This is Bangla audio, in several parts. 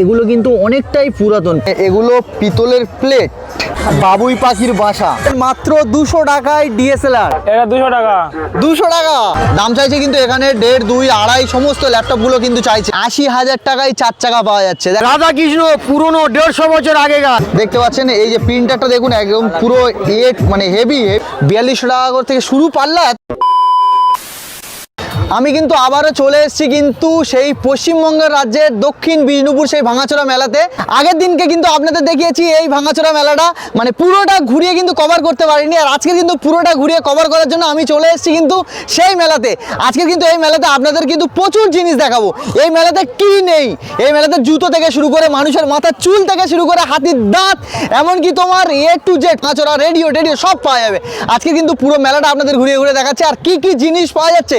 এগুলো কিন্তু অনেকটাই পুরাতন। এগুলো পিতলের প্লেট বাবুই পাখির বাসা। মাত্র দুশো টাকায় ডিএসএলআর এটা দুশো টাকা। দুশো টাকা। দাম চাইছে কিন্তু এখানে দেড় দুই আড়াই সমস্ত ল্যাপটপগুলো কিন্তু চাইছে। আশি হাজার টাকায় চার চাকা পাওয়া যাচ্ছে। রাধা কৃষ্ণ পুরনো দেড়শো বছর আগেকার। দেখতে পাচ্ছেন এই যে প্রিন্টারটা দেখুন একদম পুরো ইয়ে মানে হেভি বিয়াল্লিশশো টাকা করে থেকে শুরু পাল্লা। আমি কিন্তু আবারও চলে এসেছি কিন্তু সেই পশ্চিমবঙ্গের রাজ্যের দক্ষিণ বিষ্ণুপুর সেই ভাঙাচোরা মেলাতে। আগের দিনকে কিন্তু আপনাদের দেখিয়েছি এই ভাঙাচোরা মেলাটা। মানে পুরোটা ঘুরিয়ে কিন্তু কভার করতে পারিনি আর আজকে কিন্তু পুরোটা ঘুরিয়ে কভার করার জন্য আমি চলে এসেছি কিন্তু সেই মেলাতে। আজকে কিন্তু এই মেলাতে আপনাদের কিন্তু প্রচুর জিনিস দেখাবো। এই মেলাতে কি নেই? এই মেলাতে জুতো থেকে শুরু করে মানুষের মাথার চুল থেকে শুরু করে হাতির দাঁত, এমনকি তোমার এ টু জেড কাঁচরা রেডিও টেডিও সব পাওয়া যাবে। আজকে কিন্তু পুরো মেলাটা আপনাদের ঘুরিয়ে ঘুরে দেখাচ্ছে। আর কি কি জিনিস পাওয়া যাচ্ছে?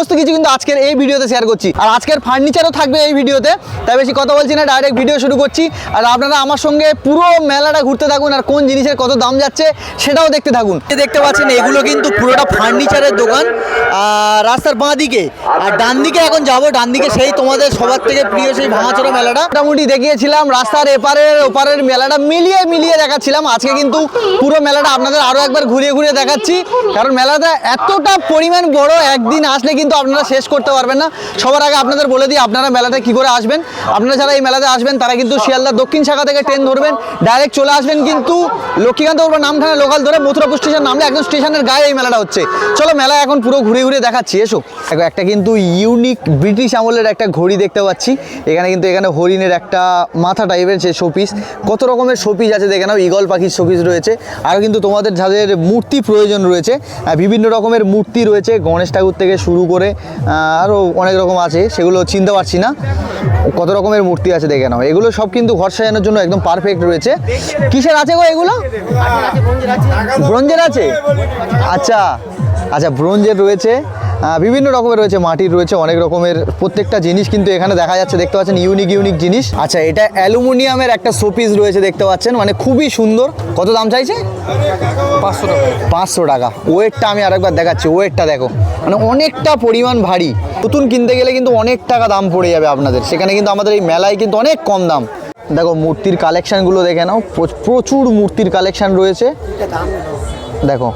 সমস্ত কিছু কিন্তু আজকের এই ভিডিওতে শেয়ার করছি। আর আজকের ফার্নিচারও থাকবে এই ভিডিওতে। তাই বেশি কথা বলছি না ডাইরেক্ট ভিডিও শুরু করছি। আর আপনারা আমার সঙ্গে পুরো মেলাটা ঘুরতে থাকুন আর কোন জিনিসের কত দাম যাচ্ছে সেটাও দেখতে থাকুন। দেখতে পাচ্ছেন, এগুলো কিন্তু পুরোটা ফার্নিচারের দোকান। রাস্তার বাঁ দিকে। আর ডান দিকে এখন যাব, ডান দিকে সেই তোমাদের সবার থেকে প্রিয় সেই ভাঙাচোরা মেলাটা। মোটামুটি দেখিয়েছিলাম, রাস্তার এপারের ওপারের মেলাটা মিলিয়ে মিলিয়ে দেখাচ্ছিলাম। আজকে কিন্তু পুরো মেলাটা আপনাদের আরও একবার ঘুরিয়ে ঘুরিয়ে দেখাচ্ছি। কারণ মেলাটা এতটা পরিমাণ বড়, একদিন আসলে কিন্তু আপনারা শেষ করতে পারবেন না। সবার আগে আপনাদের বলে দিই, আপনারা মেলাতে কি করে আসবেন? আপনারা যারা এই মেলাতে আসবেন, তারা কিন্তু শিয়ালদার দক্ষিণ শাখা থেকে ট্রেন ধরবেন। ডাইরেক্ট চলে আসবেন কিন্তু লক্ষ্মীকান্ত ওর নামখানা লোকাল ধরে মথুরাপুর স্টেশন নামলে একদম স্টেশনের গায়ে এই মেলাটা হচ্ছে। চলো মেলা এখন পুরো ঘুরে ঘুরে দেখাচ্ছি, এসো। দেখো, একটা কিন্তু ইউনিক ব্রিটিশ আমলের একটা ঘড়ি দেখতে পাচ্ছি। এখানে কিন্তু এখানে হরিণের একটা মাথা টাইপের যে শোপিস কত রকমের শোপিস আছে দেখে নাও ইগল পাখির শোপিস রয়েছে। আর কিন্তু তোমাদের যাদের মূর্তি প্রয়োজন রয়েছে বিভিন্ন রকমের মূর্তি রয়েছে। গণেশ ঠাকুর থেকে শুরু করে আহ, আরও অনেক রকম আছে সেগুলো চিনতে পারছি না। কত রকমের মূর্তি আছে দেখে নাও। এগুলো সব কিন্তু ঘর সাজানোর জন্য একদম পারফেক্ট রয়েছে। কিসের আছে গো এগুলো? ব্রঞ্জের আছে? আচ্ছা আচ্ছা ব্রঞ্জের রয়েছে। বিভিন্ন রকমের রয়েছে মাটির রয়েছে অনেক রকমের প্রত্যেকটা জিনিস কিন্তু এখানে দেখা যাচ্ছে দেখতে পাচ্ছেন ইউনিক ইউনিক জিনিস। আচ্ছা এটা অ্যালুমিনিয়ামের একটা শোপিস রয়েছে দেখতে পাচ্ছেন মানে খুবই সুন্দর। কত দাম চাইছে? পাঁচশো টাকা। পাঁচশো টাকা। ওয়েটটা আমি আরেকবার দেখাচ্ছি ওয়েটটা দেখো। মানে অনেকটা পরিমাণ ভারী। নতুন কিনতে গেলে কিন্তু অনেক টাকা দাম পড়ে যাবে আপনাদের। সেখানে কিন্তু আমাদের এই মেলায় কিন্তু অনেক কম দাম। দেখো মূর্তির কালেকশানগুলো দেখে নাও প্র- প্রচুর মূর্তির কালেকশান রয়েছে। দেখো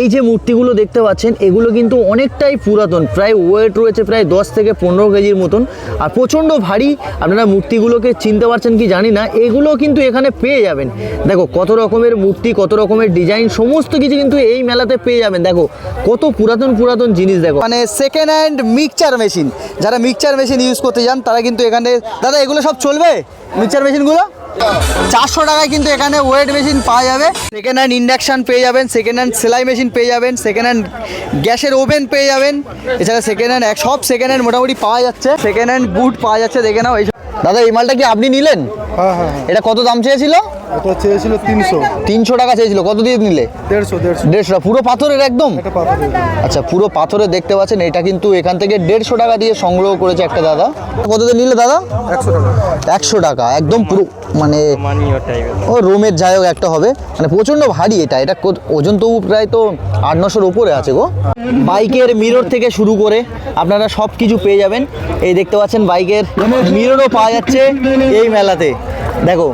এই যে মূর্তিগুলো দেখতে পাচ্ছেন, এগুলো কিন্তু অনেকটাই পুরাতন, প্রায় ওয়েট রয়েছে প্রায় দশ থেকে পনেরো কেজির মতন। আর প্রচণ্ড ভারী, আপনারা মূর্তিগুলোকে চিনতে পারছেন কি জানি না, এগুলো কিন্তু এখানে পেয়ে যাবেন। দেখো, কত রকমের মূর্তি, কত রকমের ডিজাইন, সমস্ত কিছু কিন্তু এই মেলাতে পেয়ে যাবেন। দেখো, কত পুরাতন পুরাতন জিনিস, দেখো। মানে সেকেন্ড হ্যান্ড মিক্সচার মেশিন যারা মিক্সচার মেশিন ইউজ করতে যান, তারা কিন্তু এখানে দাদা, এগুলো সব চলবে? মিক্সচার মেশিনগুলো চারশো টাকায় কিন্তু এখানে ওয়েট মেশিন পাওয়া যাবে। সেকেন্ড হ্যান্ড ইন্ডাকশান পেয়ে যাবেন সেকেন্ড হ্যান্ড সেলাই মেশিন পেয়ে যাবেন সেকেন্ড হ্যান্ড গ্যাসের ওভেন পেয়ে যাবেন। এছাড়া সেকেন্ড হ্যান্ড এক সব সেকেন্ড হ্যান্ড মোটামুটি পাওয়া যাচ্ছে। সেকেন্ড হ্যান্ড বুট পাওয়া যাচ্ছে দেখে নাও এই দাদা এই মালটা কি আপনি নিলেন? হ্যাঁ হ্যাঁ হ্যাঁ। এটা কত দাম চেয়েছিল? এটা চেয়েছিল তিনশো। তিনশো টাকা চেয়েছিল। কত দিয়ে নিলে? দেড়শো দেড়শো। দেড়শো পুরো পাথরের একদম। আচ্ছা পুরো পাথরে দেখতে পাচ্ছেন এটা কিন্তু এখান থেকে দেড়শো টাকা দিয়ে সংগ্রহ করেছে একটা দাদা। কত দিয়ে নিলে দাদা? একশো টাকা। একশো টাকা একদম পুরো মানে ও রোমের যাই হোক একটা হবে। মানে প্রচণ্ড ভারী এটা। এটা ওজন তবু প্রায় তো আট নশোর উপরে আছে গো। বাইকের মিরর থেকে শুরু করে আপনারা সব কিছু পেয়ে যাবেন। এই দেখতে পাচ্ছেন বাইকের মিররও পাওয়া যাচ্ছে এই মেলাতে। দেখো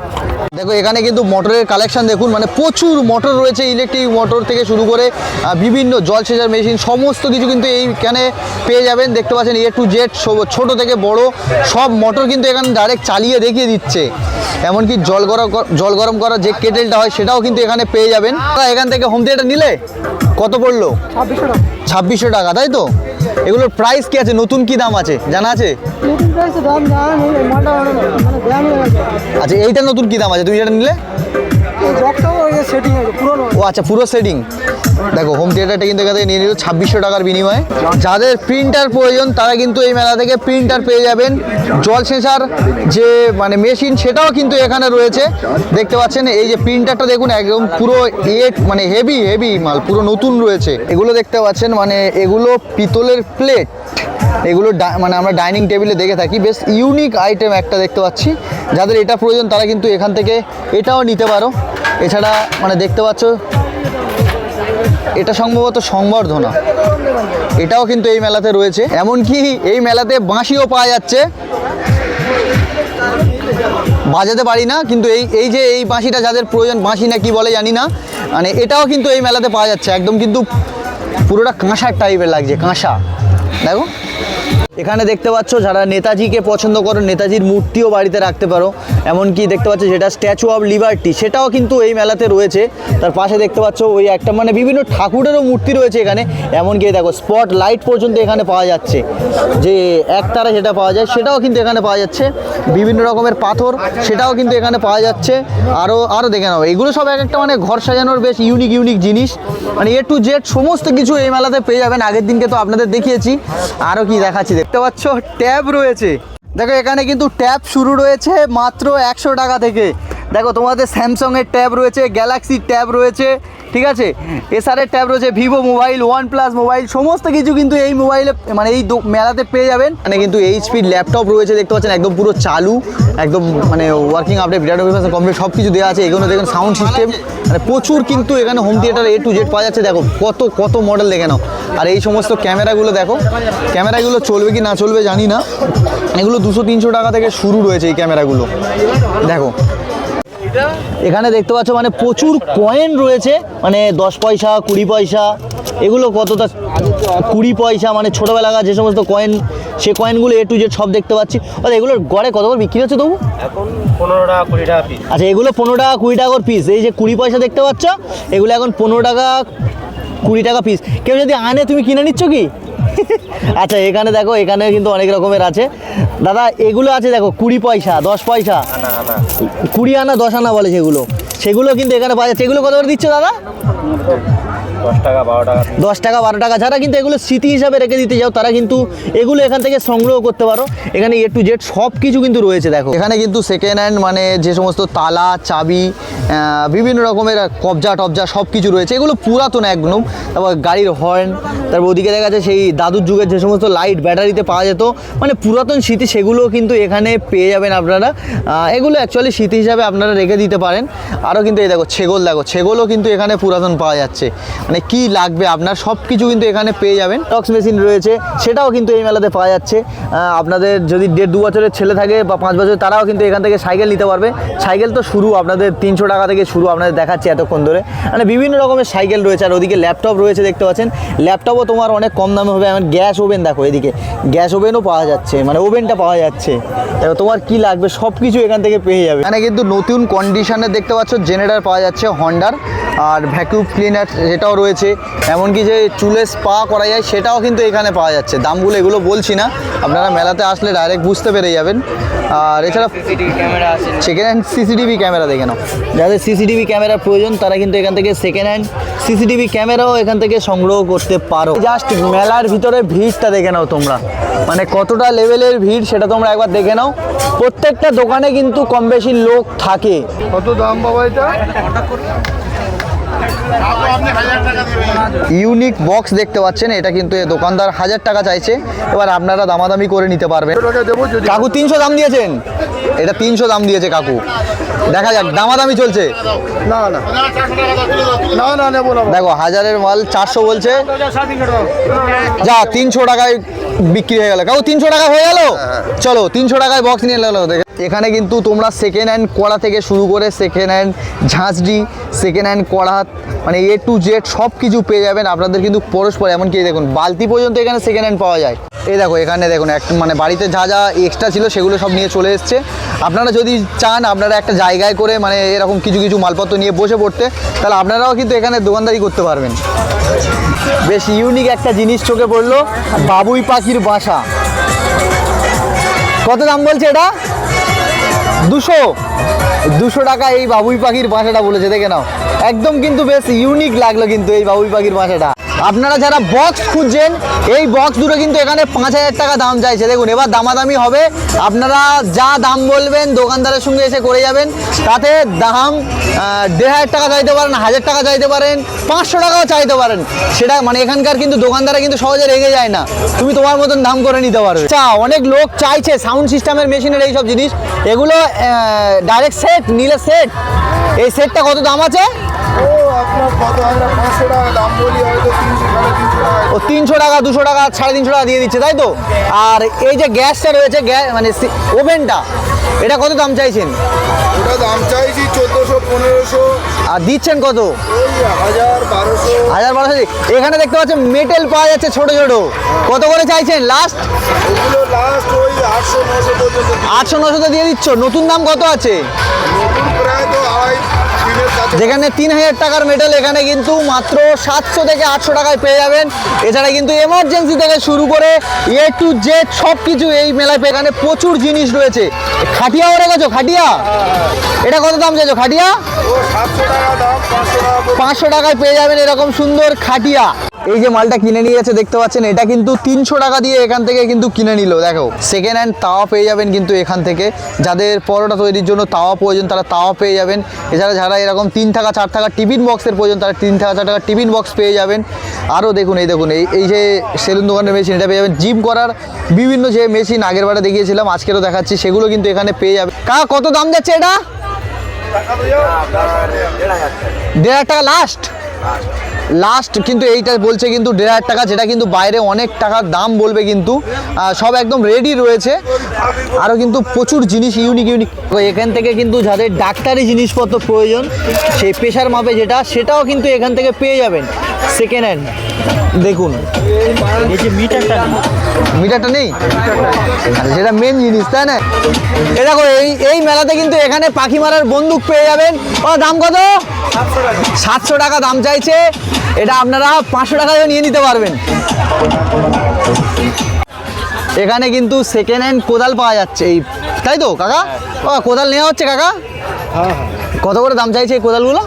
দেখো এখানে কিন্তু মোটরের কালেকশন দেখুন মানে প্রচুর মোটর রয়েছে ইলেকট্রিক মোটর থেকে শুরু করে বিভিন্ন জল সেচার মেশিন সমস্ত কিছু কিন্তু এইখানে পেয়ে যাবেন। দেখতে পাচ্ছেন এ টু জেড ছোট থেকে বড় সব মোটর কিন্তু এখানে ডাইরেক্ট চালিয়ে দেখিয়ে দিচ্ছে। এমনকি জল গরম জল গরম করার যে কেটেলটা হয় সেটাও কিন্তু এখানে পেয়ে যাবেন। এখান থেকে হোম থিয়েটার নিলে কত পড়ল? ছাব্বিশশো টাকা তাই তো? এগুলোর প্রাইস কি আছে? নতুন কি দাম আছে? জানা আছে? মানে আচ্ছা এইটা নতুন কি দাম আছে? তুমি যেটা নিলে? ও আচ্ছা পুরো সেটিং দেখো হোম থিয়েটারটা কিন্তু এখান থেকে নিয়ে নিল ছাব্বিশশো টাকার বিনিময়ে। যাদের প্রিন্টার প্রয়োজন, তারা কিন্তু এই মেলা থেকে প্রিন্টার পেয়ে যাবেন। জল সেচার যে মানে মেশিন সেটাও কিন্তু এখানে রয়েছে। দেখতে পাচ্ছেন, এই যে প্রিন্টারটা দেখুন, একদম পুরো ইয়ে মানে হেভি হেভি মাল, পুরো নতুন রয়েছে। এগুলো দেখতে পাচ্ছেন মানে এগুলো পিতলের প্লেট এগুলো মানে আমরা ডাইনিং টেবিলে দেখে থাকি। বেশ ইউনিক আইটেম একটা দেখতে পাচ্ছি। যাদের এটা প্রয়োজন, তারা কিন্তু এখান থেকে এটাও নিতে পারো। এছাড়া মানে দেখতে পাচ্ছ, এটা সম্ভবত সংবর্ধনা। এটাও কিন্তু এই মেলাতে রয়েছে। এমনকি এই মেলাতে বাঁশিও পাওয়া যাচ্ছে। বাজাতে পারি না, কিন্তু এই এই যে এই বাঁশিটা যাদের প্রয়োজন, বাঁশি না কি বলে জানি না। মানে এটাও কিন্তু এই মেলাতে পাওয়া যাচ্ছে। একদম কিন্তু পুরোটা কাঁসার টাইপের লাগছে, কাঁসা। দেখো। এখানে দেখতে পাচ্ছ যারা নেতাজিকে পছন্দ করো নেতাজির মূর্তিও বাড়িতে রাখতে পারো। এমনকি দেখতে পাচ্ছ যেটা স্ট্যাচু অফ লিবার্টি সেটাও কিন্তু এই মেলাতে রয়েছে। তার পাশে দেখতে পাচ্ছ ওই একটা মানে বিভিন্ন ঠাকুরেরও মূর্তি রয়েছে এখানে। এমনকি দেখো স্পট লাইট পর্যন্ত এখানে পাওয়া যাচ্ছে। যে একতারা যেটা পাওয়া যায়, সেটাও কিন্তু এখানে পাওয়া যাচ্ছে। বিভিন্ন রকমের পাথর, সেটাও কিন্তু এখানে পাওয়া যাচ্ছে। আরও আরও দেখে নাও, এগুলো সব এক একটা মানে ঘর সাজানোর বেশ ইউনিক ইউনিক জিনিস। মানে এ টু জেড সমস্ত কিছু এই মেলাতে পেয়ে যাবেন। আগের দিনকে তো আপনাদের দেখিয়েছি। আরও কি দেখাচ্ছি দেখতে পাচ্ছ ট্যাব রয়েছে। দেখো এখানে কিন্তু ট্যাব শুরু রয়েছে মাত্র একশো টাকা থেকে। দেখো, তোমাদের স্যামসংয়ের ট্যাব রয়েছে গ্যালাক্সির ট্যাব রয়েছে, ঠিক আছে? এসআরের ট্যাব রয়েছে Vivo mobile OnePlus mobile সমস্ত কিছু কিন্তু এই মোবাইলে মানে এই মেলাতে পেয়ে যাবেন। মানে কিন্তু এইচপির ল্যাপটপ রয়েছে, দেখতে পাচ্ছেন, একদম পুরো চালু, একদম মানে ওয়ার্কিং আপডেট বিরাট কমপ্লিট সব কিছু দেওয়া আছে। এখানে দেখুন সাউন্ড সিস্টেম মানে প্রচুর কিন্তু এখানে home theatre A to Z পাওয়া যাচ্ছে, দেখো, কত কত মডেল দেখে নাও। আর এই সমস্ত ক্যামেরাগুলো দেখো ক্যামেরাগুলো চলবে কি না চলবে জানি না। এগুলো দুশো তিনশো টাকা থেকে শুরু রয়েছে এই ক্যামেরাগুলো দেখো এখানে দেখতে পাচ্ছ মানে প্রচুর কয়েন রয়েছে মানে দশ পয়সা কুড়ি পয়সা এগুলো কতটা কুড়ি পয়সা মানে ছোটোবেলাকার যে সমস্ত কয়েন সে কয়েনগুলো এ টু জেড সব দেখতে পাচ্ছি। আচ্ছা এগুলোর গড়ে কত করে বিক্রি হচ্ছে তবু? এখন পনেরো টাকা কুড়ি টাকা পিস আচ্ছা এগুলো পনেরো টাকা কুড়ি টাকা করে পিস এই যে কুড়ি পয়সা দেখতে পাচ্ছ এগুলো এখন পনেরো টাকা কুড়ি টাকা পিস কেউ যদি আনে তুমি কিনে নিচ্ছ কি? আচ্ছা এখানে দেখো, এখানে কিন্তু অনেক রকমের আছে। দাদা, এগুলো আছে দেখো, কুড়ি পয়সা, দশ পয়সা। কুড়ি আনা, দশ আনা বলে সেগুলো। সেগুলো কিন্তু এখানে পাওয়া যাচ্ছে। এগুলো কত করে দিচ্ছ দাদা? দশ টাকা বারো টাকা। দশ টাকা বারো টাকা যারা কিন্তু এগুলো স্মৃতি হিসাবে রেখে দিতে যাও তারা কিন্তু এগুলো এখান থেকে সংগ্রহ করতে পারো। এখানে এ টু জেড সব কিছু কিন্তু রয়েছে দেখো। এখানে কিন্তু সেকেন্ড হ্যান্ড মানে যে সমস্ত তালা চাবি বিভিন্ন রকমের কবজা টবজা সব কিছু রয়েছে। এগুলো পুরাতন একদম। তারপর গাড়ির হর্ন তারপর ওদিকে দেখা যাচ্ছে সেই দাদুর যুগের যে সমস্ত লাইট ব্যাটারিতে পাওয়া যেত। মানে পুরাতন স্মৃতি সেগুলো কিন্তু এখানে পেয়ে যাবেন আপনারা। এগুলো অ্যাকচুয়ালি স্মৃতি হিসাবে আপনারা রেখে দিতে পারেন। আরও কিন্তু এই দেখো ছেগল দেখো। ছেগলও কিন্তু এখানে পুরাতন পাওয়া যাচ্ছে। মানে কি লাগবে আপনার সব কিছু কিন্তু এখানে পেয়ে যাবেন। টক্স মেশিন রয়েছে, সেটাও কিন্তু এই মেলাতে পাওয়া যাচ্ছে। আপনাদের যদি দেড় দু বছরের ছেলে থাকে বা পাঁচ বছর তারাও কিন্তু এখান থেকে সাইকেল নিতে পারবে। সাইকেল তো শুরু আপনাদের তিনশো টাকা থেকে শুরু আপনাদের দেখাচ্ছি এতক্ষণ ধরে। মানে বিভিন্ন রকমের সাইকেল রয়েছে, আর ওদিকে ল্যাপটপ রয়েছে দেখতে পাচ্ছেন। ল্যাপটপও তোমার অনেক কম দামে হবে আমার গ্যাস ওভেন দেখো এদিকে। গ্যাস ওভেনও পাওয়া যাচ্ছে মানে ওভেনটা পাওয়া যাচ্ছে। তোমার কি লাগবে সব কিছু এখান থেকে পেয়ে যাবে। মানে কিন্তু নতুন কন্ডিশনে দেখতে পাচ্ছ জেনারেটর পাওয়া যাচ্ছে হন্ডার আর ভ্যাকুম ক্লিনার যেটাও রয়েছে এমনকি যে চুলে স্পা করা যায় সেটাও কিন্তু এখানে পাওয়া যাচ্ছে। দামগুলো এগুলো বলছি না আপনারা মেলাতে আসলে ডাইরেক্ট বুঝতে পেরে যাবেন। আর এছাড়া camera second hand CCTV camera দেখে নাও। যাদের সিসিটিভি ক্যামেরার প্রয়োজন তারা কিন্তু এখান থেকে সেকেন্ড হ্যান্ড সিসিটিভি ক্যামেরাও এখান থেকে সংগ্রহ করতে পারো। জাস্ট মেলার ভিতরে ভিড়টা দেখে নাও তোমরা। মানে কতটা লেভেলের ভিড় সেটা তোমরা একবার দেখে নাও। প্রত্যেকটা দোকানে কিন্তু কম বেশি লোক থাকে। কত দাম বাবা এটা? ইউনিক বক্স দেখতে পাচ্ছেন, এটা কিন্তু দোকানদার হাজার টাকা চাইছে। এবার আপনারা দামাদামি করে নিতে পারবেন। কাকু, তিনশো দাম দিয়েছেন? এটা তিনশো দাম দিয়েছে কাকু। দেখা যাক, দামাদামি চলছে। দেখো, হাজারের মাল চারশো বলছে। যা, তিনশো টাকায় বিক্রি হয়ে গেল। কাকু, তিনশো টাকা হয়ে গেল? চলো, তিনশো টাকায় বক্স নিয়ে গেলো এখানে কিন্তু তোমরা সেকেন্ড হ্যান্ড কড়া থেকে শুরু করে সেকেন্ড হ্যান্ড ঝাঁঝরি সেকেন্ড হ্যান্ড কড়া মানে এ টু জেড সব কিছু পেয়ে যাবেন আপনাদের কিন্তু পরস্পর, এমনকি দেখুন, বালতি পর্যন্ত এখানে সেকেন্ড হ্যান্ড পাওয়া যায়। এই দেখো, এখানে দেখুন, এক মানে বাড়িতে যা যা এক্সট্রা ছিল সেগুলো সব নিয়ে চলে এসছে। আপনারা যদি চান আপনারা একটা জায়গায় করে মানে এরকম কিছু কিছু মালপত্র নিয়ে বসে পড়তে, তাহলে আপনারাও কিন্তু এখানে দোকানদারি করতে পারবেন। বেশ ইউনিক একটা জিনিস চোখে পড়ল, বাবুই পাখির বাসা। কত দাম বলছে এটা? দুশো দুশো টাকা এই বাবুই পাখির বাসাটা বলেছে, দেখে নাও। একদম কিন্তু বেশ ইউনিক লাগল কিন্তু এই বাবুই পাখির বাসাটা। আপনারা যারা বক্স খুঁজছেন, এই বক্স দুটো কিন্তু এখানে পাঁচ হাজার টাকা দাম চাইছে। দেখুন, এবার দামাদামি হবে। আপনারা যা দাম বলবেন, দোকানদারের সঙ্গে এসে করে যাবেন। তাতে দাম দেড় হাজার টাকা চাইতে পারেন, হাজার টাকা চাইতে পারেন, পাঁচশো টাকাও চাইতে পারেন। সেটা মানে এখানকার কিন্তু দোকানদারা কিন্তু সহজে রেগে যায় না। তুমি তোমার মতন দাম করে নিতে পারবে। চা অনেক লোক চাইছে সাউন্ড সিস্টেমের মেশিনের এইসব জিনিস। এগুলো ডাইরেক্ট সেট নিলে সেট এই সেটটা কত দাম আছে? আপনার কত আমরা পাঁচশো টাকা দাম বলি হয়তো তিনশো সাড়ে তিনশো টাকা ও তিনশো টাকা দুশো টাকা সাড়ে তিনশো টাকা দিয়ে দিচ্ছে তাই তো? আর এই যে গ্যাসটা রয়েছে গ্যাস মানে ওভেনটা এটা কত দাম চাইছেন? ওটা দাম চাইছি চোদ্দোশো পনেরোশো। আর দিচ্ছেন কত? হাজার বারোশো। হাজার বারোশো এখানে দেখতে পাচ্ছেন মেটেল পাওয়া যাচ্ছে ছোট ছোট। কত করে চাইছেন? লাস্ট ওগুলো লাস্ট ওই আটশো নশো পর্যন্ত। আটশো নশোতে দিয়ে দিচ্ছ। নতুন দাম কত আছে? নতুন যেখানে তিন হাজার টাকার মেডেল এখানে কিন্তু মাত্র সাতশো থেকে আটশো টাকায় পেয়ে যাবেন। এছাড়া কিন্তু এমার্জেন্সি থেকে শুরু করে এ টু জেড সব কিছু এই মেলায় পেয়ে এখানে প্রচুর জিনিস রয়েছে। খাটিয়া খাটিয়াও রেখেছো খাটিয়া? এটা কত দাম চাইছো? খাটিয়া। পাঁচশো টাকায় পেয়ে যাবেন এরকম সুন্দর খাটিয়া। এই যে মালটা কিনে নিয়ে গেছে, দেখতে পাচ্ছেন, এটা কিন্তু তিনশো টাকা দিয়ে এখান থেকে কিন্তু কিনে নিল। দেখো সেকেন্ড হ্যান্ড তাওয়া পেয়ে যাবেন কিন্তু এখান থেকে। যাদের পরোটা তৈরির জন্য তাওয়া প্রয়োজন, তারা তাওয়া পেয়ে যাবেন। এছাড়া যারা এরকম তিন টাকা চার টাকা টিফিন বক্সের প্রয়োজন, তারা তিন টাকা চার টাকা টিফিন বক্স পেয়ে যাবেন। আরও দেখুন, এই দেখুন, এই এই যে সেলুন দোকানের মেশিন এটা পেয়ে যাবেন। জিম করার বিভিন্ন যে মেশিন আগের বারে দেখিয়েছিলাম, আজকেরও দেখাচ্ছি, সেগুলো কিন্তু এখানে পেয়ে যাবে কা, কত দাম যাচ্ছে এটা? দেড় হাজার টাকা লাস্ট লাস্ট কিন্তু এইটা বলছে কিন্তু দেড় হাজার টাকা যেটা কিন্তু বাইরে অনেক টাকার দাম বলবে কিন্তু। সব একদম রেডি রয়েছে। আরও কিন্তু প্রচুর জিনিস ইউনিক ইউনিক এখান থেকে কিন্তু যাদের ডাক্তারি জিনিসপত্র প্রয়োজন সেই প্রেশার মাপে যেটা সেটাও কিন্তু এখান থেকে পেয়ে যাবেন সেকেন্ড হ্যান্ড দেখুন। এই যে মিটারটা মিটারটা নেই? সেটা মেন জিনিস তাই না? এ দেখো এই এই মেলাতে কিন্তু এখানে পাখি মারার বন্দুক পেয়ে যাবেন। ও দাম কত? সাতশো টাকা দাম চাইছে। এটা আপনারা পাঁচশো টাকায় নিয়ে নিতে পারবেন। এখানে কিন্তু সেকেন্ড হ্যান্ড কোদাল পাওয়া যাচ্ছে এই তাই তো, কাকা? ও, কোদাল নেওয়া হচ্ছে কাকা? কত করে দাম চাইছে এই কোদালগুলো?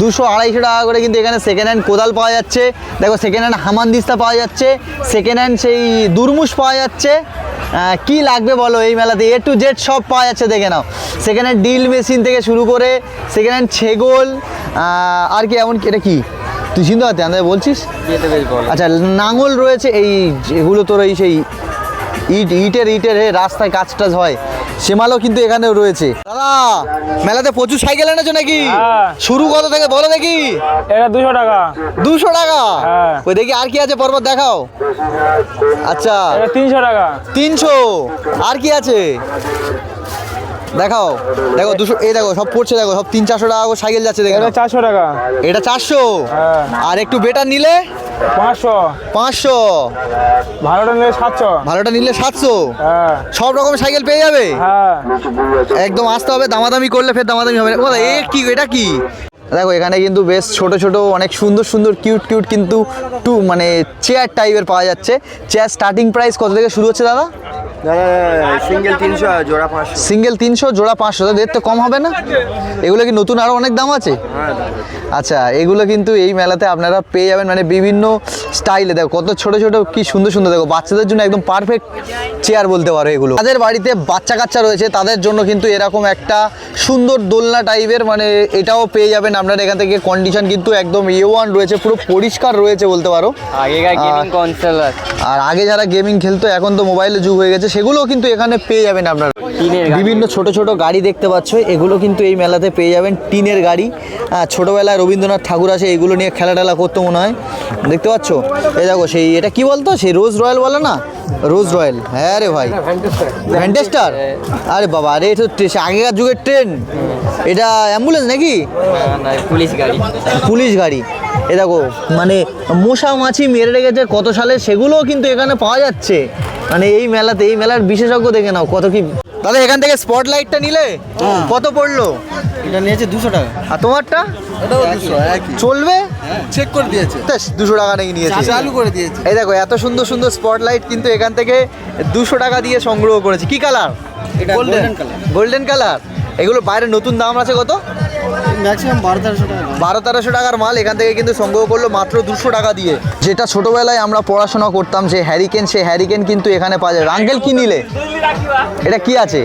দুশো আড়াইশো টাকা করে কিন্তু এখানে সেকেন্ড হ্যান্ড কোদাল পাওয়া যাচ্ছে। দেখো সেকেন্ড হ্যান্ড হামানদিস্তা পাওয়া যাচ্ছে। সেকেন্ড হ্যান্ড সেই দুরমুশ পাওয়া যাচ্ছে। কি লাগবে বলো এই মেলাতে? এ টু জেড সব পাওয়া যাচ্ছে, দেখে নাও। হ্যান্ড ডিল মেশিন থেকে শুরু করে সেকেন্ড হ্যান্ড ছেগোল আর কি এমন এটা কি? তুই চিনতে পারতে আমাদের বলছিস? আচ্ছা নাঙল রয়েছে এই যেগুলো তোর এই সেই ইট ইটের ইটের হে রাস্তায় কাজ টাজ হয়। সে মালও কিন্তু এখানেও রয়েছে। দাদা মেলাতে প্রচুর সাইকেল এনেছো নাকি? হ্যাঁ। শুরু কত থেকে বলো দেখি। এটা দুশো টাকা। দুশো টাকা? হ্যাঁ। ওই দেখি আর কি আছে পর্বত দেখাও। আচ্ছা। তিনশো টাকা। তিনশো। আর কি আছে? দেখাও। দেখো দুশো এই দেখো সব পড়ছে দেখো সব তিন চারশো টাকা সাইকেল যাচ্ছে দেখো চারশো টাকা। এটা চারশো? হ্যাঁ। আর একটু বেটার নিলে? পাঁচশো। পাঁচশো। ভালোটা নিলে সাতশো। ভালোটা নিলে সাতশো? হ্যাঁ। সব রকম সাইকেল পেয়ে যাবে? হ্যাঁ। একদম আসতে হবে দামাদামি করলে ফের দামাদামি হবে। না এ কি এটা কি? দেখো এখানে কিন্তু বেশ ছোট ছোট অনেক সুন্দর সুন্দর কিউট কিউট কিন্তু টু মানে চেয়ার টাইপের পাওয়া যাচ্ছে। চেয়ার স্টার্টিং প্রাইস কত থেকে শুরু হচ্ছে দাদা? সিঙ্গেল তিনশো জোড়া পাঁচশো। সিঙ্গেল তিনশো জোড়া পাঁচশো তাদের তো কম হবে না? এগুলো কি নতুন আরও অনেক দাম আছে? আচ্ছা এগুলো কিন্তু এই মেলাতে আপনারা পেয়ে যাবেন মানে বিভিন্ন স্টাইলে দেখো কত ছোট ছোট কি সুন্দর সুন্দর। দেখো বাচ্চাদের জন্য একদম পারফেক্ট চেয়ার বলতে পারো এগুলো। তাদের বাড়িতে বাচ্চা কাচ্চা রয়েছে তাদের জন্য কিন্তু এরকম একটা সুন্দর দোলনা টাইপের মানে এটাও পেয়ে যাবেন আপনারা এখান থেকে কন্ডিশন কিন্তু একদম এ ওয়ান রয়েছে পুরো পরিষ্কার রয়েছে বলতে পারো আর আগে যারা গেমিং খেলতো এখন তো মোবাইলে যুগ হয়ে গেছে সেগুলোও কিন্তু এখানে পেয়ে যাবেন আপনারা। বিভিন্ন ছোট ছোট গাড়ি দেখতে পাচ্ছ এগুলো কিন্তু এই মেলাতে পেয়ে যাবেন টিনের গাড়ি। ছোটবেলায় রবীন্দ্রনাথ ঠাকুর আছে এগুলো নিয়ে খেলা টেলা করতো মনে হয়। দেখতে পাচ্ছ? এই দেখো সেই এটা কি বলতো? সেই রোজ রয়্যাল বলে না? Rose Royal. হ্যাঁ রে ভাই। ভ্যান্টেস্টার আরে বাবা আরে এটা আগেকার যুগের ট্রেন। এটা অ্যাম্বুলেন্স নাকি? পুলিশ গাড়ি। পুলিশ গাড়ি। এ দেখো মানে মশা মাছি মেরে রেখেছে কত সালে সেগুলোও কিন্তু এখানে পাওয়া যাচ্ছে। মানে এই মেলাতে এই মেলার বিশেষজ্ঞ দেখে নাও কত কি দাদা এখান থেকে স্পট লাইটটা নিলে কত পড়ল? এটা নিয়েছে দুশো টাকা। আর তোমারটা? চলবে? চেক করে দিয়েছে। দুশো টাকা নাকি নিয়েছে। চালু করে দিয়েছে। এই দেখো এত সুন্দর সুন্দর স্পট লাইট কিন্তু এখান থেকে দুশো টাকা দিয়ে সংগ্রহ করেছে। কি colour golden colour golden colour এগুলো বাইরে নতুন দাম আছে কত? ম্যাক্সিমাম বারো তেরোশো টাকা বারো তেরোশো টাকার মাল এখান থেকে কিন্তু সংগ্রহ করল মাত্র দুশো টাকা দিয়ে। যেটা ছোটবেলায় আমরা পড়াশোনা করতাম যে হ্যারিকেন সে হ্যারিকেন কিন্তু এখানে পাওয়া যায়। আঙ্কেল কি নিলে? এটা কি আছে?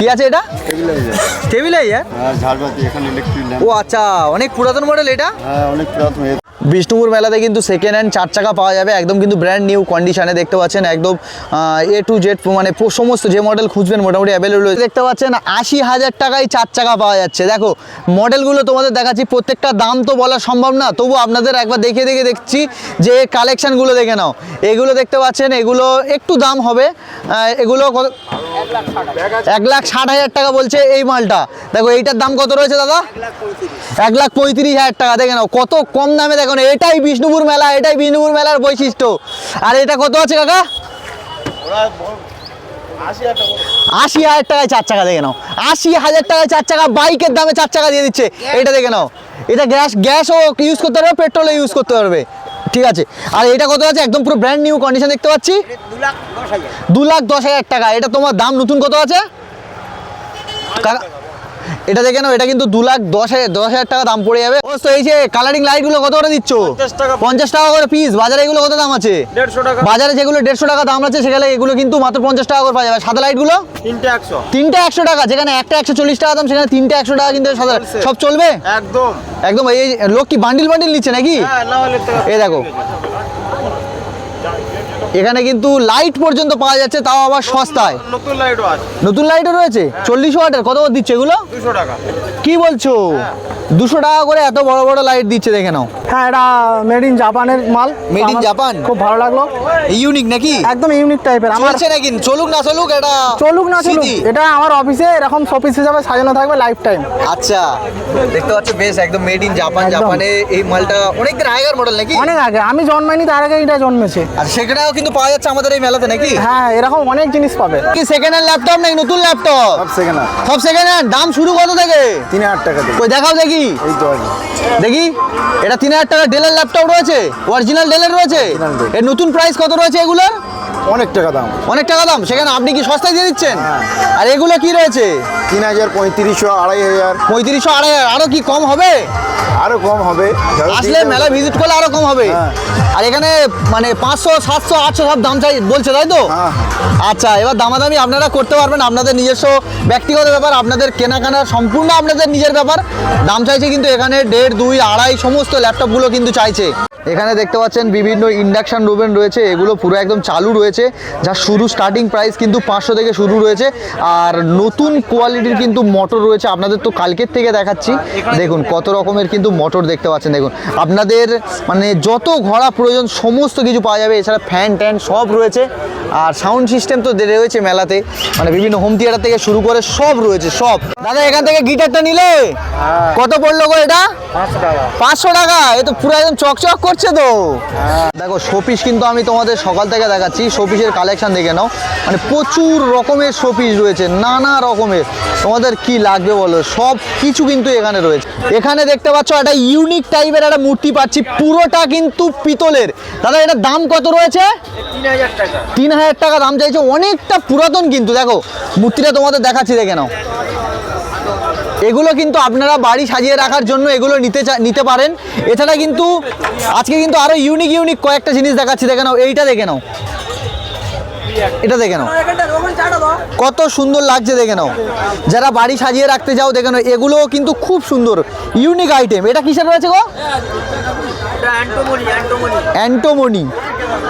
কি আছে এটা? স্টেবিলাইজার ল্যাম্প ও আচ্ছা অনেক পুরাতন মডেল এটা? হ্যাঁ অনেক পুরাতন। বিষ্ণুপুর মেলাতে কিন্তু সেকেন্ড হ্যান্ড চার চাকা পাওয়া যাবে। একদম কিন্তু ব্র্যান্ড নিউ কন্ডিশনে দেখতে পাচ্ছেন, একদম এ টু জেড মানে সমস্ত যে মডেল খুঁজবেন মোটামুটি অ্যাভেলেবল দেখতে পাচ্ছেন, আশি হাজার টাকায় চার চাকা পাওয়া যাচ্ছে। দেখো মডেলগুলো তোমাদের দেখাচ্ছি, প্রত্যেকটা দাম তো বলা সম্ভব না তবু আপনাদের একবার দেখে দেখে দেখছি যে কালেকশানগুলো দেখে নাও। এগুলো দেখতে পাচ্ছেন, এগুলো একটু দাম হবে এগুলো এক লাখ ষাট হাজার টাকা বলছে এই মালটা। দেখো, এইটার দাম কত রয়েছে দাদা? এক লাখ পঁয়ত্রিশ হাজার টাকা, দেখে নাও, কত কম দামে দেখো না এটাই বিষ্ণুপুর মেলা এটাই বিষ্ণুপুর মেলার বৈশিষ্ট্য। আর এটা কত আছে কাকা? আশি হাজার টাকায় চার চাকা দেখে নাও। আশি হাজার টাকায় চার চাকা বাইকের দামে চার চাকা দিয়ে দিচ্ছে। এটা দেখে নাও। এটা গ্যাস গ্যাসও ইউজ করতে পারবে পেট্রোলও ইউজ করতে পারবে। ঠিক আছে। আর এটা কত আছে? একদম পুরো ব্র্যান্ড নিউ কন্ডিশন দেখতে পাচ্ছি। দু লাখ দশ হাজার টাকা। এটা তোমার দাম নতুন কত আছে? কাকা এটা দেখে এটা কিন্তু দু লাখ দশ হাজার দশ হাজার টাকা দাম পড়ে যাবে। তো এই যে কালারিং লাইটগুলো কত করে দিচ্ছ? পঞ্চাশ টাকা। করে পিস বাজারে এগুলো কত দাম আছে? বাজারে যেগুলো দেড়শো টাকা দাম আছে সেখানে এগুলো কিন্তু মাত্র পঞ্চাশ টাকা করে পাওয়া যাবে। সাদা লাইটগুলো তিনটে একশো। তিনটে একশো টাকা যেখানে একটা একশো চল্লিশ টাকা দাম সেখানে তিনটে একশো টাকা কিন্তু সাদা সব চলবে? একদম। একদম এই লোক কি বান্ডিল বান্ডিল নিচ্ছে নাকি? হ্যাঁ এই দেখো। এখানে কিন্তু লাইট পর্যন্ত পাওয়া যাচ্ছে তাও আবার সস্তায়। নতুন লাইটও আছে। নতুন লাইটও রয়েছে? চল্লিশ ওয়াটের কত দিচ্ছে এগুলো? দুশো টাকা। কি বলছো? দুশো টাকা করে এত বড় বড় লাইট দিচ্ছে দেখে নাও। হ্যাঁ এটা মেড ইন জাপানের মাল। In আমার Japan? খুব ভালো লাগল। ইউনিক নাকি? একদম ইউনিক টাইপের আমার চলছে নাকি? চলুক না চলুক এটা চলুক না চলুক এটা আমার অফিসে এরকম শোপিস হিসাবে সাজানো থাকবে লাইফ টাইম আচ্ছা। দেখতে পাচ্ছ বেশ একদম মেড ইন জাপান জাপানে এই মালটা অনেক দিন আগের মডেল নাকি? অনেক আগে আমি জন্মাইনি তার আগে এটা জন্মেছে। আর সেটাও কিন্তু পাওয়া যাচ্ছে আমাদের এই মেলাতে নাকি? হ্যাঁ এরকম অনেক জিনিস পাবে। কি সেকেন্ড হ্যান্ড ল্যাপটপ নাকি নতুন ল্যাপটপ সব সেকেন্ড হ্যান্ড সব সেকেন্ড হ্যান্ড দাম শুরু কত থেকে? তিন হাজার টাকা কই দেখাও দেখি। এই তো দেখি? এটা তিন হাজার টাকা ডেলের ল্যাপটপ রয়েছে? অরিজিনাল ডেলের রয়েছে? এর নতুন প্রাইস কত রয়েছে এগুলোর? অনেক টাকা দাম। অনেক টাকা দাম? সেখানে আপনি কি সস্তায় দিয়ে দিচ্ছেন? হ্যাঁ। আর এগুলো কি রয়েছে? তিন হাজার পঁয়ত্রিশশো আড়াই হাজার। পঁয়ত্রিশশো আড়াই হাজার, আরও কি কম হবে? আরও কম হবে। আসলে মেলা ভিজিট করলে আরও কম হবে। হ্যাঁ। আর এখানে মানে পাঁচশো সাতশো আটশো সব দাম চাই বলছে তাই তো? হ্যাঁ, আচ্ছা এবার দামাদামি আপনারা করতে পারবেন। আপনাদের নিজস্ব ব্যক্তিগত ব্যাপার আপনাদের কেনাকাটা সম্পূর্ণ আপনাদের নিজের ব্যাপার। দাম চাইছে কিন্তু এখানে দেড় দুই আড়াই সমস্ত ল্যাপটপগুলো কিন্তু চাইছে। এখানে দেখতে পাচ্ছেন বিভিন্ন ইন্ডাকশন রোভেন রয়েছে। এগুলো পুরো একদম চালু রয়েছে যার শুরু স্টার্টিং প্রাইস কিন্তু পাঁচশো থেকে শুরু রয়েছে। আর নতুন কোয়ালিটির কিন্তু মোটর রয়েছে আপনাদের তো কালকের থেকে দেখাচ্ছি। দেখুন কত রকমের কিন্তু মোটর দেখতে পাচ্ছেন দেখুন। আপনাদের মানে যত ঘোড়া প্রয়োজন সমস্ত কিছু পাওয়া যাবে। এছাড়া ফ্যান ট্যান সব রয়েছে। আর সাউন্ড সিস্টেম তো রয়েছে মেলাতে। মানে বিভিন্ন হোম থিয়েটার থেকে শুরু করে সব রয়েছে সব। দাদা এখান থেকে গিটারটা নিলে? কত পড়ল গো এটা? পাঁচশো টাকা। পাঁচশো টাকা? এ তো পুরো একদম চকচক করছে তো। দেখো শোপিস কিন্তু আমি তোমাদের সকাল থেকে দেখাচ্ছি। শোপিসের কালেকশান দেখে নাও। মানে প্রচুর রকমের শোপিস রয়েছে, নানা রকমের। তোমাদের কি লাগবে বলো? সব কিছু কিন্তু এখানে রয়েছে। এখানে দেখতে পাচ্ছ একটা ইউনিক টাইপের একটা মূর্তি পাচ্ছি, পুরোটা কিন্তু পিতলের। দাদা, এটার দাম কত রয়েছে? তিন হাজার টাকা। দাম চাইছে অনেকটা পুরাতন কিন্তু, দেখো। মূর্তিটা তোমাদের দেখাচ্ছি, দেখে নাও। এগুলো কিন্তু আপনারা বাড়ি সাজিয়ে রাখার জন্য এগুলো নিতে নিতে পারেন। এছাড়া কিন্তু আজকে কিন্তু আরও ইউনিক ইউনিক কয়েকটা জিনিস দেখাচ্ছি, দেখে নাও। এইটা দেখে নাও। এটা দেখে নাও। কত সুন্দর লাগছে দেখে নাও। যারা বাড়ি সাজিয়ে রাখতে যাও, দেখে নাও এগুলো কিন্তু খুব সুন্দর ইউনিক আইটেম এটা কিসের রয়েছে গো? অ্যান্টোমনি।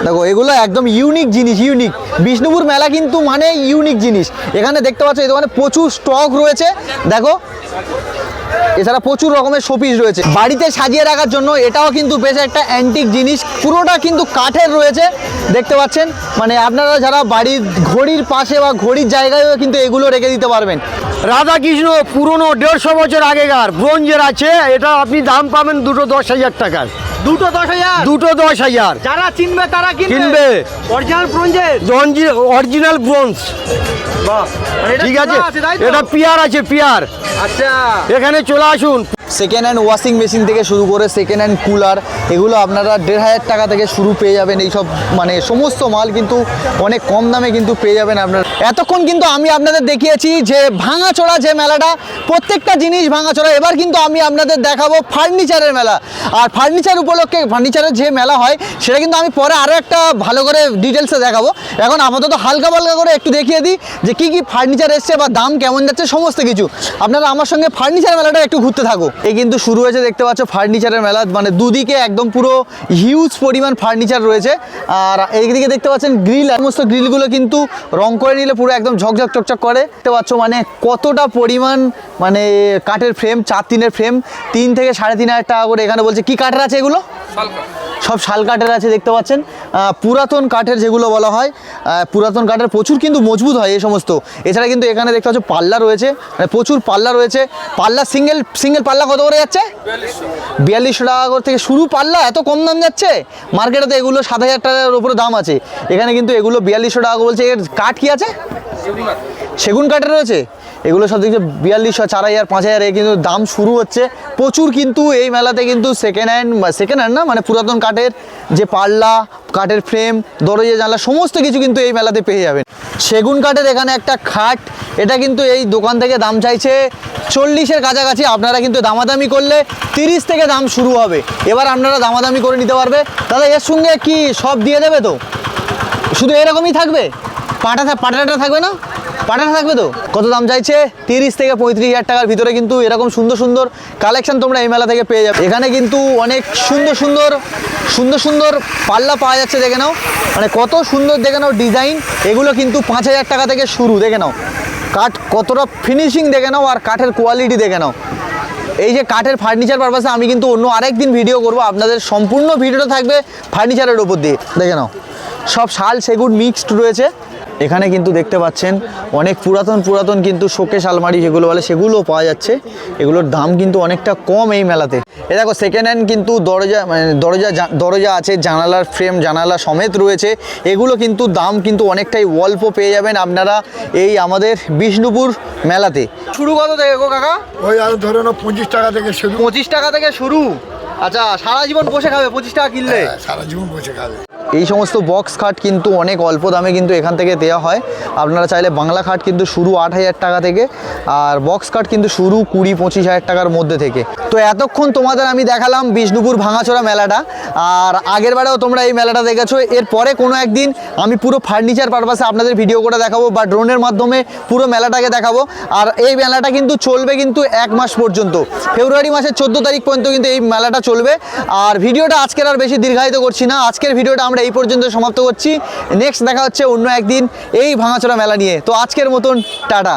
দেখো, এগুলো একদম ইউনিক জিনিস ইউনিক বিষ্ণুপুর মেলা কিন্তু মানে ইউনিক জিনিস। এখানে দেখতে পাচ্ছ, এই দোকানে প্রচুর স্টক রয়েছে। দেখো এছাড়া প্রচুর রকমের শোপিস রয়েছে। বাড়িতে সাজিয়ে রাখার জন্য এটাও কিন্তু বেশ একটা অ্যান্টিক জিনিস। পুরোটা কিন্তু কাঠের রয়েছে, দেখতে পাচ্ছেন? মানে আপনারা যারা বাড়ির ঘড়ির পাশে বা ঘড়ির জায়গায়ও কিন্তু এগুলো রেখে দিতে পারবেন। রাধাকৃষ্ণ পুরনো দেড়শো বছর আগেকার ব্রোঞ্জের আছে, এটা আপনি দাম পাবেন দুটো দশ হাজার টাকার দুটো দশ হাজার। দুটো দশ হাজার। যারা চিনবে তারা কিনবে। অরিজিনাল ব্রোঞ্জের অরিজিনাল ব্রোঞ্জ ঠিক আছে? এটা পিয়ার আছে পিয়ার। আচ্ছা। এখানে চলে আসুন। সেকেন্ড হ্যান্ড ওয়াশিং মেশিন থেকে শুরু করে সেকেন্ড হ্যান্ড কুলার এগুলো আপনারা দেড় হাজার টাকা থেকে শুরু পেয়ে যাবেন এইসব মানে সমস্ত মাল কিন্তু অনেক কম দামে কিন্তু পেয়ে যাবেন আপনারা। এতক্ষণ কিন্তু আমি আপনাদের দেখিয়েছি যে ভাঙাচোরা যে মেলাটা প্রত্যেকটা জিনিস ভাঙাচোরা। এবার কিন্তু আমি আপনাদের দেখাবো ফার্নিচারের মেলা। আর ফার্নিচার উপলক্ষে ফার্নিচারের যে মেলা হয়, সেটা কিন্তু আমি পরে আরও একটা ভালো করে ডিটেলসে দেখাবো। এখন আপাতত হালকা পালকা করে একটু দেখিয়ে দিই যে কি কি ফার্নিচার এসছে বা দাম কেমন যাচ্ছে, সমস্ত কিছু। আপনারা আমার সঙ্গে ফার্নিচার মেলাটা একটু ঘুরতে থাকো এই কিন্তু শুরু হয়েছে, দেখতে পাচ্ছ ফার্নিচারের মেলা মানে দুদিকে একদম পুরো হিউজ পরিমাণ ফার্নিচার রয়েছে। আর এইদিকে দেখতে পাচ্ছেন গ্রিল সমস্ত গ্রিলগুলো কিন্তু রং করে নিলে পুরো একদম ঝকঝক চকচক করে। দেখতে পাচ্ছ মানে কতটা পরিমাণ মানে কাঠের ফ্রেম চার তিনের ফ্রেম তিন থেকে সাড়ে তিন হাজার টাকা করে এখানে বলছে। কি কাঠের আছে এগুলো? সব শাল কাঠের আছে দেখতে পাচ্ছেন। পুরাতন কাঠের যেগুলো বলা হয় পুরাতন কাঠের প্রচুর কিন্তু মজবুত হয় এই সমস্ত। এছাড়া কিন্তু এখানে দেখতে পাচ্ছ পাল্লা রয়েছে মানে প্রচুর পাল্লা রয়েছে। পাল্লা সিঙ্গেল সিঙ্গেল পাল্লা কত করে যাচ্ছে? বিয়াল্লিশশো টাকা করে থেকে শুরু পাল্লা, এত কম দাম যাচ্ছে? মার্কেটে তো এগুলো সাত হাজার টাকার উপরে দাম আছে। এখানে কিন্তু এগুলো বিয়াল্লিশশো টাকা বলছে। এর কাঠ কি আছে? সেগুন কাঠের রয়েছে? এগুলো সব দেখছে বিয়াল্লিশশো চার হাজার, পাঁচ হাজার কিন্তু দাম শুরু হচ্ছে। প্রচুর কিন্তু এই মেলাতে কিন্তু সেকেন্ড হ্যান্ড সেকেন্ড হ্যান্ড না মানে পুরাতন কাঠের যে পাল্লা, কাঠের ফ্রেম দরজা, জানলা, সমস্ত কিছু কিন্তু এই মেলাতে পেয়ে যাবেন। সেগুন কাঠের এখানে একটা খাট, এটা কিন্তু এই দোকান থেকে দাম চাইছে চল্লিশের কাছাকাছি। আপনারা কিন্তু দামাদামি করলে তিরিশ থেকে দাম শুরু হবে। এবার আপনারা দামাদামি করে নিতে পারবে। দাদা, এর সঙ্গে কি সব দিয়ে দেবে তো? শুধু এরকমই থাকবে? পাটা পাটাটা থাকবে না? পাটাটা থাকবে তো? কত দাম চাইছে? তিরিশ থেকে পঁয়ত্রিশ হাজার টাকার ভিতরে কিন্তু এরকম সুন্দর সুন্দর কালেকশন তোমরা এই মেলা থেকে পেয়ে যাবে। এখানে কিন্তু অনেক সুন্দর সুন্দর সুন্দর সুন্দর পাল্লা পাওয়া যাচ্ছে, দেখে নাও। মানে কত সুন্দর, দেখে নাও ডিজাইন এগুলো কিন্তু পাঁচ হাজার টাকা থেকে শুরু, দেখে নাও। কাঠ কতটা ফিনিশিং দেখে নাও, আর কাঠের কোয়ালিটি দেখে নাও। এই যে কাঠের ফার্নিচার পারপাসে আমি কিন্তু অন্য আরেক দিন ভিডিও করব। আপনাদের সম্পূর্ণ ভিডিওটা থাকবে ফার্নিচারের ওপর দিয়ে, দেখে নাও। সব শাল সেগুন মিক্সড রয়েছে। এখানে কিন্তু দেখতে পাচ্ছেন অনেক পুরাতন পুরাতন কিন্তু শোকেশ আলমারি যেগুলো বলে সেগুলোও পাওয়া যাচ্ছে। এগুলোর দাম কিন্তু অনেকটা কম এই মেলাতে। এ দেখো সেকেন্ড হ্যান্ড কিন্তু দরজা মানে দরজা দরজা আছে জানালার ফ্রেম জানালা সমেত রয়েছে। এগুলো কিন্তু দাম কিন্তু অনেকটাই অল্প পেয়ে যাবেন আপনারা এই আমাদের বিষ্ণুপুর মেলাতে। শুরু কত থেকে গো কাকা? ওই আর ধরে নাও পঁচিশ টাকা থেকে শুরু। পঁচিশ টাকা থেকে শুরু? আচ্ছা সারা জীবন বসে খাবে পঁচিশ টাকা কিনলে? হ্যাঁ, সারা জীবন বসে খাবে। এই সমস্ত বক্স খাট কিন্তু অনেক অল্প দামে কিন্তু এখান থেকে দেওয়া হয়। আপনারা চাইলে বাংলা খাট কিন্তু শুরু আট হাজার টাকা থেকে, আর বক্স খাট কিন্তু শুরু কুড়ি পঁচিশ হাজার টাকার মধ্যে থেকে। তো এতক্ষণ তোমাদের আমি দেখালাম বিষ্ণুপুর ভাঙাচোরা মেলাটা, আর আগের বারেও তোমরা এই মেলাটা দেখেছ। এরপরে কোনো একদিন আমি পুরো ফার্নিচার পারপাসে আপনাদের ভিডিও করে দেখাবো বা ড্রোনের মাধ্যমে পুরো মেলাটাকে দেখাবো। আর এই মেলাটা কিন্তু চলবে কিন্তু এক মাস পর্যন্ত। ফেব্রুয়ারি মাসের চোদ্দ তারিখ পর্যন্ত কিন্তু এই মেলাটা চলবে। আর ভিডিওটা আজকের আর বেশি দীর্ঘায়িত করছি না। আজকের ভিডিওটা আমরা এই পর্যন্ত সমাপ্ত করছি। নেক্সট দেখা হচ্ছে অন্য একদিন এই ভাঙাচোরা মেলা নিয়ে। তো আজকের মতন, টাটা।